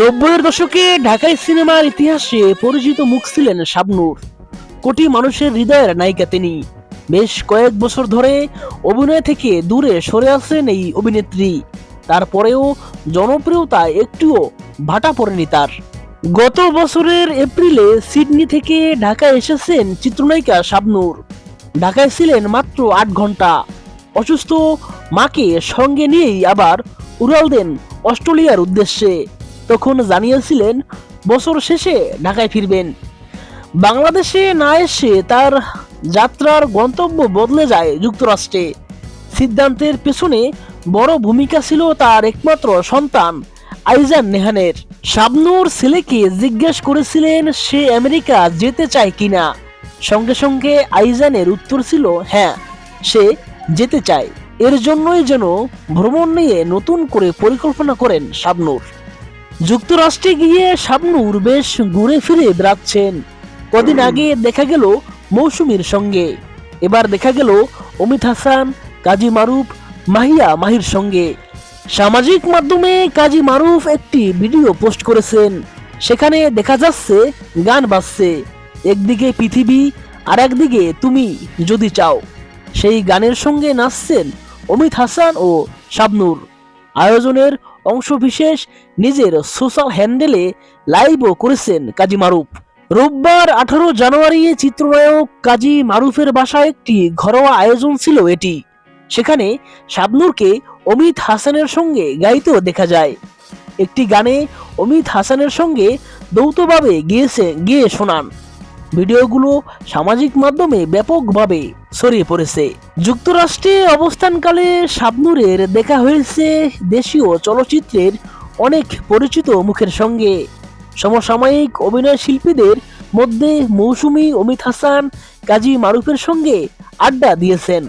নব্বইয়ের দশকে ঢাকাই সিনেমার ইতিহাসে পরিচিত মুখ ছিলেন শাবনূর। কোটি মানুষের হৃদয়ের নায়িকা তিনি। বেশ কয়েক বছর ধরে অভিনয় থেকে দূরে সরে আছেন এই অভিনেত্রী। তারপরেও জনপ্রিয়তা একটুও ভাটা পড়েনি তার। গত বছরের এপ্রিলে সিডনি থেকে ঢাকায় এসেছেন চিত্রনায়িকা শাবনূর। ঢাকায় ছিলেন মাত্র আট ঘণ্টা অসুস্থ মাকে সঙ্গে নিয়েই আবার উড়াল দেন অস্ট্রেলিয়ার উদ্দেশ্যে। তখন জানিয়েছিলেন, বছর শেষে ঢাকায় ফিরবেন। বাংলাদেশে না এসে তার যাত্রার গন্তব্য বদলে যায় যুক্তরাষ্ট্রে। সিদ্ধান্তের পেছনে বড় ভূমিকা ছিল তার একমাত্র সন্তান আইজান নেহানের। শাবনূর ছেলেকে জিজ্ঞেস করেছিলেন, সে আমেরিকা যেতে চায় কিনা সঙ্গে সঙ্গে আইজানের উত্তর ছিল হ্যাঁ সে যেতে চায়। এর জন্যই যেন ভ্রমণ নিয়ে নতুন করে পরিকল্পনা করেন শাবনূর। যুক্তরাষ্ট্রে গিয়ে শাবনূর বেশ ঘুরে ফিরে বেড়াচ্ছেন। কদিন আগে দেখা গেল মৌসুমীর সঙ্গে। এবার দেখা গেল অমিত হাসান, কাজী মারুফ, মাহিয়া মাহির সঙ্গে। সামাজিক মাধ্যমে কাজী মারুফ একটি ভিডিও পোস্ট করেছেন। সেখানে দেখা যাচ্ছে, গান বাজছে। একদিকে পৃথিবী, আর একদিকে তুমি যদি চাও। সেই গানের সঙ্গে নাচছেন অমিত হাসান ও শাবনূর। আয়োজনের অংশবিশেষ নিজের সোশ্যাল হ্যান্ডেলে লাইভও করেছেন কাজী মারুফ। রোববার আঠারো জানুয়ারি চিত্রনায়ক কাজী মারুফের বাসায় একটি ঘরোয়া আয়োজন ছিল এটি। সেখানে শাবনূরকে অমিত হাসানের সঙ্গে গাইতেও দেখা যায়। একটি গানে অমিত হাসানের সঙ্গে দৌতভাবে গিয়েছে গিয়ে শোনান। ভিডিওগুলো সামাজিক মাধ্যমে ব্যাপকভাবে ছড়িয়ে পড়েছে। যুক্তরাষ্ট্রে অবস্থানকালে শাবনুরের দেখা হয়েছে দেশীয় চলচ্চিত্রের অনেক পরিচিত মুখের সঙ্গে। সমসাময়িক অভিনয় শিল্পীদের মধ্যে মৌসুমি অমিত হাসান, কাজী মারুফের সঙ্গে আড্ডা দিয়েছেন।